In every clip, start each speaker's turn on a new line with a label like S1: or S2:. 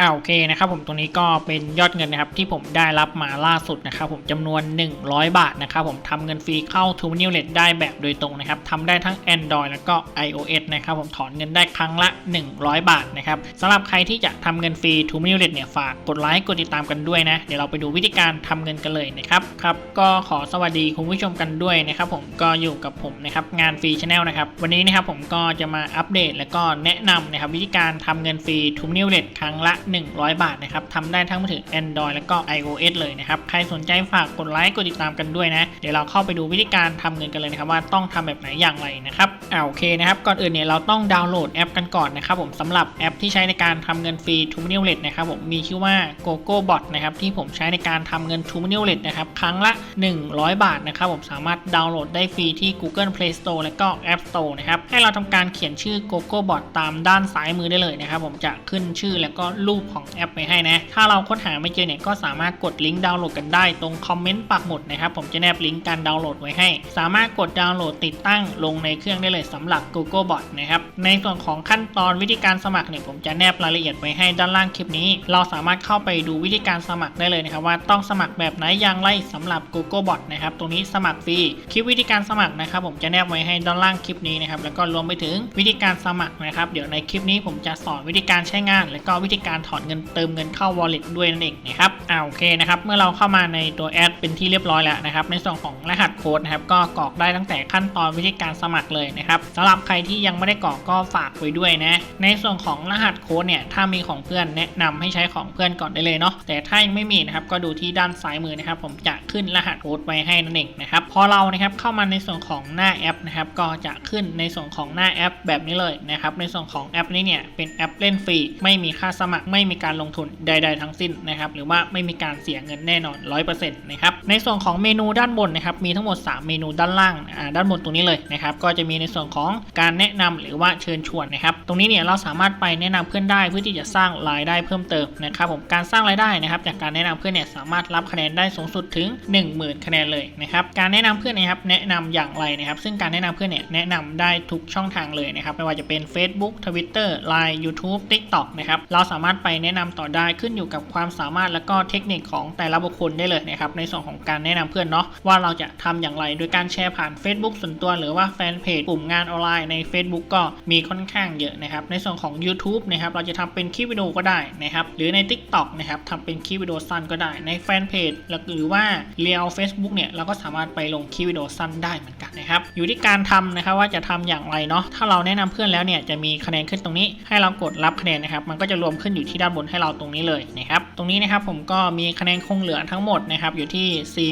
S1: อ่าโอเคนะครับผมตรงนี้ก็เป็นยอดเงินนะครับที่ผมได้รับมาล่าสุดนะครับผมจำนวน 100 บาทนะครับผมทำเงินฟรีเข้า t o m n e w l e t ได้แบบโดยตรงนะครับทำได้ทั้ง Android แล้วก็ iOS นะครับผมถอนเงินได้ครั้งละ 100 บาทนะครับสำหรับใครที่จะทำเงินฟรี t o m n e w l e t เนี่ยฝากกดไลค์กดติดตามกันด้วยนะเดี๋ยวเราไปดูวิธีการทำเงินกันเลยนะครับครับก็ขอสวัสดีคุณผู้ชมกันด้วยนะครับผมก็อยู่กับผมนะครับงานฟรีชาแนลนะครับวันนี้นะครับผมก็จะมาอัปเดต แล้วก็แนะนำนะครับวิธีการทำเงินฟรี t o m n e w l e t ครั้งละ100 บาทนะครับทำได้ทั้งมือถือ Android แล้วก็ iOS เลยนะครับ ใครสนใจฝากกดไลค์กดติดตามกันด้วยนะ เดี๋ยวเราเข้าไปดูวิธีการทำเงินกันเลยนะครับว่าต้องทำแบบไหนอย่างไรนะครับอ่าโอเคนะครับก่อนอื่นเนี่ยเราต้องดาวน์โหลดแอปกันก่อนนะครับผมสำหรับแอปที่ใช้ในการทำเงินฟรี t o m n e w l e t นะครับผมมีชื่อว่า GoGo Bot นะครับที่ผมใช้ในการทำเงิน t o m n e w l e t นะครับครั้งละ 100 บาทนะครับผมสามารถดาวน์โหลดได้ฟรีที่ Google Play Store และก็ App Store นะครับให้เราทำการเขียนชื่อ GoGo Bot ตามด้านซ้ายมือได้เลยนะครับผมจะขึ้นชื่อแล้วก็รูปของแอปไปให้นะ ถ้าเราค้นหาไม่เจอเนี่ยก็สามารถกดลิงก์ดาวน์โหลดกันได้ตรงคอมเมนต์ปักหมุดนะครับผมจะแนบลิงก์การดาวน์โหลดไว้ให้ สามารถกดดาวน์โหลดติดตั้งลงในเครื่องได้เลยสำหรับ Google Bot นะครับในส่วนของขั้นตอนวิธีการสมัครเนี่ยผมจะแนบรายละเอียดไว้ให้ด้านล่างคลิปนี้ เราสามารถเข้าไปดูวิธีการสมัครได้เลยนะครับว่าต้องสมัครแบบไหนอย่างไรสำหรับ Google Bot นะครับตรงนี้สมัครฟรีคลิปวิธีการสมัครนะครับผมจะแนบไว้ให้ด้านล่างคลิปนี้นะครับแล้วก็รวมไปถึงวิธีการสมัครนะครับเดี๋ยวในคลิปนี้ผมจะสอนวิธีการใช้งาน และก็วิธีการถอนเงินเติมเงินเข้า wallet ด้วยนั่นเองนะครับอ่าโอเคนะครับ เมื่อเราเข้ามาในตัวแอดเป็นที่เรียบร้อยแล้วนะครับ ในส่วนของรหัสโค้ดนะครับ ก็กรอกได้ตั้งแต่ขั้นตอนวิธีการสมัครเลยนะครับสำหรับใครที่ยังไม่ได้กรอกก็ฝากไว้ด้วยนะ ในส่วนของรหัสโค้ดเนี่ย ถ้ามีของเพื่อนแนะนำให้ใช้ของเพื่อนก่อนได้เลยเนาะ แต่ถ้ายังไม่มีนะครับ ก็ดูที่ด้านซ้ายมือนะครับ ผมจะขึ้นรหัสโค้ดไว้ให้นั่นเองนะครับ พอเรานะครับเข้ามาในส่วนของหน้าแอปนะครับ ก็จะขึ้นในส่วนของหน้าแอปแบบนี้เลยนะครับ ในส่วนของแอปนี้เนี่ย เป็นแอปเล่นฟรี ไม่มีค่าสมัครไไม่มีการลงทุนใด ๆ ทั้งสิ้นนะครับหรือว่าไม่มีการเสียเงินแน่นอน 100%นะครับในส่วนของเมนูด้านบนนะครับมีทั้งหมด 3 เมนูด้านล่างอ่าด้านบนตรงนี้เลยนะครับก็จะมีในส่วนของการแนะนำหรือว่าเชิญชวนนะครับตรงนี้เนี่ยเราสามารถไปแนะนำเพื่อนได้เพื่อที่จะสร้างรายได้เพิ่มเติมนะครับผมการสร้างรายได้นะครับจากการแนะนำเพื่อนเนี่ยสามารถรับคะแนนได้สูงสุดถึง 10,000 คะแนนเลยนะครับการแนะนำเพื่อนนะครับแนะนำอย่างไรนะครับซึ่งการแนะนำเพื่อนเนี่ยแนะนำได้ทุกช่องทางเลยนะครับไม่ว่าจะเป็น Facebook Twitter Line YouTube TikTok นะครับเราสามารถไปแนะนำต่อได้ขึ้นอยู่กับความสามารถและก็เทคนิคของแต่ละบุคคลได้เลยนะครับในส่วนของการแนะนำเพื่อนเนาะว่าเราจะทำอย่างไรโดยการแชร์ผ่าน Facebook ส่วนตัว หรือว่าแฟนเพจกลุ่มงานออนไลน์ใน Facebook ก็มีค่อนข้างเยอะนะครับในส่วนของ YouTube นะครับเราจะทำเป็นคลิปวิดีโอก็ได้นะครับหรือใน TikTok นะครับทำเป็นคลิปวิดีโอสั้นก็ได้ในแฟนเพจหรือว่าเรียล Facebook เนี่ยเราก็สามารถไปลงคลิปวิดีโอสั้นได้เหมือนกันนะครับอยู่ที่การทำนะครับว่าจะทำอย่างไรเนาะถ้าเราแนะนำเพื่อนแล้วเนี่ยจะมีคะแนนขึ้นตรงนี้ ให้เรากดรับคะแนนนะครับมันก็จะรวมขึ้นอยู่ที่ด้านบนให้เราตรงนี้เลยนะครับ ตรงนี้นะครับผมก็มีคะแนนคงเหลือทั้งหมดนะครับอยู่ที่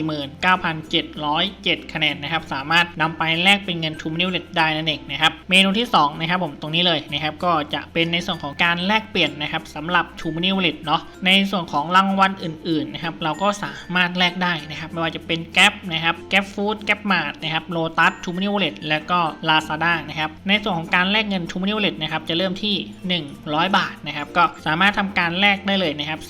S1: 49,707 คะแนนนะครับ สามารถนำไปแลกเป็นเงินทูมินิวเลตได้นั่นเองนะครับ เมนูที่2นะครับผมตรงนี้เลยนะครับก็จะเป็นในส่วนของการแลกเปลี่ยนนะครับสำหรับทูมินิวเลตเนาะ ในส่วนของรางวัลอื่นๆนะครับเราก็สามารถแลกได้นะครับไม่ว่าจะเป็นแก๊ปนะครับแก๊ปฟู้ดแก๊ปมาร์ทนะครับโลตัสทูมินิวเลตแล้วก็ลาซาด้านะครับในส่วนของการแลกเงินทูมินิวเลตนะครับจะเริ่มที่ 100 บาทนะครับก็สามารถทำการแลกได้เลยนะครับ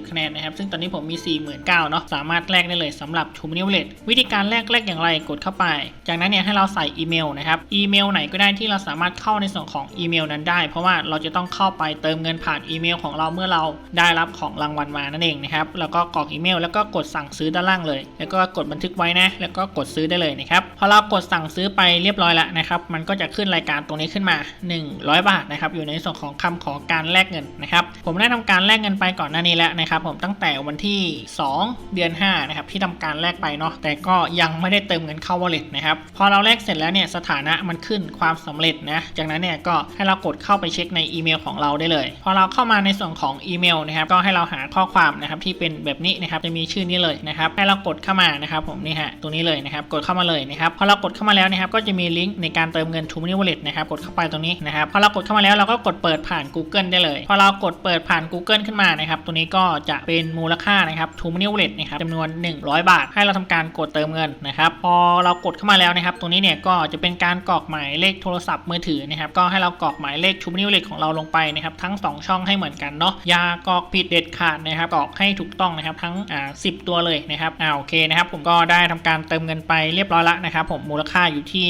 S1: 48,720 คะแนนนะครับ ซึ่งตอนนี้ผมมี 49,000เนาะ สามารถแลกได้เลยสำหรับทูมินิวเลตวิธีการแลกแลกอย่างไร กดเข้าไป จากนั้นเนี่ยให้เราใส่อีเมลนะครับ อีเมลไหนก็ได้ที่เราสามารถเข้าในส่วนของอีเมลนั้นได้ เพราะว่าเราจะต้องเข้าไปเติมเงินผ่านอีเมลของเราเมื่อเราได้รับของรางวัลมานั่นเองนะครับ แล้วก็กรอกอีเมล แล้วก็กดสั่งซื้อด้านล่างเลย แล้วก็กดบันทึกไว้นะ แล้วก็กดซื้อได้เลยนะครับพอเรากดสั่งซื้อไปเรียบร้อยแล้วนะครับ มันก็จะขึ้นรายการตรงนี้ขึ้นมา 100 บาทนะครับ อยู่ในส่วนของคำขอการแลกเงินนะครับผมได้ทำการแลกเงินไปก่อนหน้านี้แล้วนะครับผมตั้งแต่วันที่ 2 เดือน5นะครับที่ทำการแลกไปเนาะแต่ก็ยังไม่ได้เติมเงินเข้า wallet นะครับพอเราแลกเสร็จแล้วเนี่ยสถานะมันขึ้นความสำเร็จนะจากนั้นเนี่ยก็ให้เรากดเข้าไปเช็คในอีเมลของเราได้เลย พอเราเข้ามาในส่วนของอีเมลนะครับก็ให้เราหาข้อความนะครับที่เป็นแบบนี้นะครับจะมีชื่อนี้เลยนะครับให้เรากดเข้ามานะครับผมนี่ฮะตรงนี้เลยนะครับกดเข้ามาเลยนะครับพอเรากดเข้ามาแล้วนะครับก็จะมีลิงก์ในการเติมเงิน t o m o n e y Wallet นะครับกดเข้าไปตรงนี้นะครับพอเรากดเข้ามาแล้วเราก็กดเปิดผ่าน Google ได้เลย พอเรากดเปิดผ่าน Google ขึ้นมานะครับ ตัวนี้ก็จะเป็นมูลค่านะครับ t o m o n e y Wallet นะครับจำนวน 100 บาท ให้เราทำการกดเติมเงินนะครับ พอเรากดเข้ามาแล้วนะครับตรงนี้เนี่ยก็จะเป็นการกรอกหมายเลขโทรศัพท์มือถือนะครับ ก็ให้เรากรอกหมายเลข t o m o n e y Wallet ของเราลงไปนะครับ ทั้ง 2 ช่องให้เหมือนกันเนาะ อย่ากรอกผิดเด็ดขาดนะครับ กรอกให้ถูกต้องนะครับ ทั้งอ่า10ตัวเลยนะครับอ่าโอเคนะครับ ผมก็ได้ทำการเติมเงินไปเรียบร้อยล้วนะครับ ผม มูลค่าอยู่ที่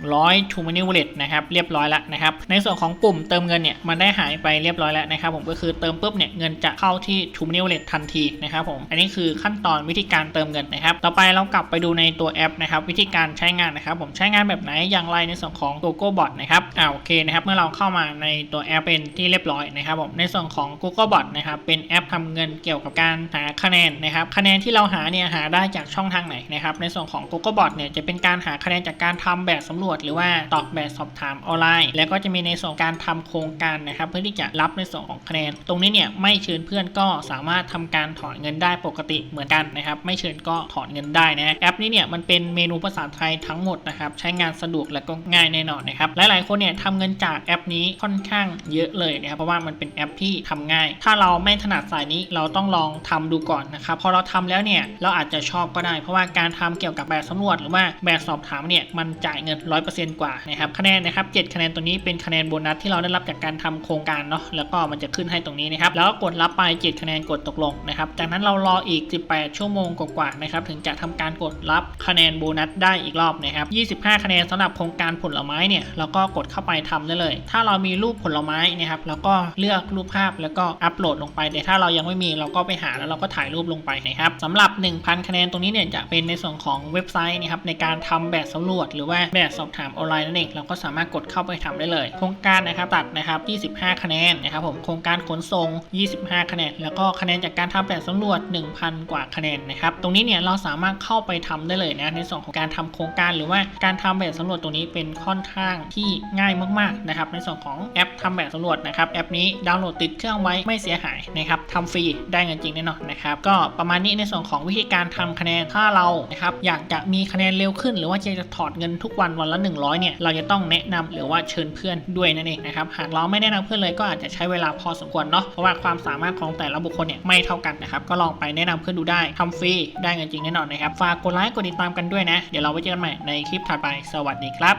S1: 100 t o m o n e y Wallet นะครับ เรียบร้อยล้วนะครับ ในส่วนของปุ่มเติมเงินเนี่ย มันได้หายไปเรียบร้อยแล้วนะครับผมก็คือเติมปุ๊บเนี่ยเงินจะเข้าที่ t r u e m o n e y Wallet ทันทีนะครับผมอันนี้คือขั้นตอนวิธีการเติมเงินนะครับต่อไปเรากลับไปดูในตัวแอปนะครับวิธีการใช้งานนะครับผมใช้งานแบบไหนอย่างไรในส่วนของ Google Bot นะครับอ่าโอเคนะครับเมื่อเราเข้ามาในตัวแอปเป็นที่เรียบร้อยนะครับผมในส่วนของ Google Bot นะครับเป็นแอปทำเงินเกี่ยวกับการหาคะแนนนะครับคะแนนที่เราหาเนี่ยหาได้จากช่องทางไหนนะครับในส่วนของ Google Bot เนี่ยจะเป็นการหาคะแนนจากการทำแบบสำรวจ หรือว่าตอบแบบสอบถามออนไลน์ แล้วก็จะมีในส่วนการทำโครงการนะครับเพื่อที่จะรับในส่วนของคะแนน ตรงนี้เนี่ยไม่เชิญเพื่อนก็สามารถทำการถอนเงินได้ปกติเหมือนกันนะครับ ไม่เชิญก็ถอนเงินได้นะแอปนี้เนี่ยมันเป็นเมนูภาษาไทยทั้งหมดนะครับใช้งานสะดวกและก็ง่ายแน่นอนนะครับหลายๆคนเนี่ยทำเงินจากแอปนี้ค่อนข้างเยอะเลยนะครับเพราะว่ามันเป็นแอปที่ทำง่าย ถ้าเราไม่ถนัดสายนี้เราต้องลองทำดูก่อนนะครับพอเราทำแล้วเนี่ยเราอาจจะชอบก็ได้ เพราะว่าการทำเกี่ยวกับแบบสำรวจหรือว่าแบบสอบถามเนี่ยมันจ่ายเงิน 100%กว่านะครับคะแนนนะครับ7คะแนนตัวนี้เป็นคะแนนโบนัสที่เราได้รับจากการทำโครงการเนาะแล้วก็มันจะขึ้นให้ตรงนี้นะครับแล้วก็กดรับไป7คะแนนกดตกลงนะครับจากนั้นเรารออีก 18 ชั่วโมงกว่าๆนะครับถึงจะทำการกดรับคะแนนโบนัสได้อีกรอบนะครับ25 คะแนนสำหรับโครงการผลไม้เนี่ยเราก็กดเข้าไปทำได้เลย ถ้าเรามีรูปผลไม้นะครับเราก็เลือกรูปภาพแล้วก็อัปโหลดลงไป แต่ถ้าเรายังไม่มีเราก็ไปหาแล้วเราก็ถ่ายรูปลงไปนะครับสำหรับ 1,000 คะแนนตรงนี้เนี่ยจะเป็นในส่วนของเว็บไซต์นะครับในการทำแบบสำรวจ หรือว่าแบบสอบถามออนไลน์นั่นเองเราก็สามารถกดเข้าไปทำได้เลย โครงการนะครับตัดนะครับ25 5 คะแนนนะครับผมโครงการขนส่ง 25 คะแนน แล้วก็คะแนนจากการทำแบบสำรวจ 1,000 กว่าคะแนนนะครับตรงนี้เนี่ยเราสามารถเข้าไปทำได้เลยนะในส่วนของการทำโครงการหรือว่าการทำแบบสำรวจตรงนี้เป็นค่อนข้างที่ง่ายมากๆนะครับในส่วนของแอปทำแบบสำรวจนะครับแอปนี้ดาวน์โหลดติดเครื่องไว้ไม่เสียหายนะครับทำฟรีได้เงินจริงแน่นอนนะครับก็ประมาณนี้ในส่วนของวิธีการทำคะแนนถ้าเรานะครับอยากจะมีคะแนนเร็วขึ้น หรือว่าจะถอดเงินทุกวันวันละ 100เนี่ยเราจะต้องแนะนำหรือว่าเชิญเพื่อนด้วยนั่นเองนะครับหากเราไม่แนะนำเพื่อนเลยก็อาจจะใช้เวลาพอสมควรเนาะเพราะว่าความสามารถของแต่ละบุคคลเนี่ยไม่เท่ากันนะครับก็ลองไปแนะนำเพื่อนดูได้ทำฟรีได้เงินจริงแน่นอนนะครับฝากกดไลค์กดติดตามกันด้วยนะ เดี๋ยวเราไว้เจอกันใหม่ในคลิปถัดไปสวัสดีครับ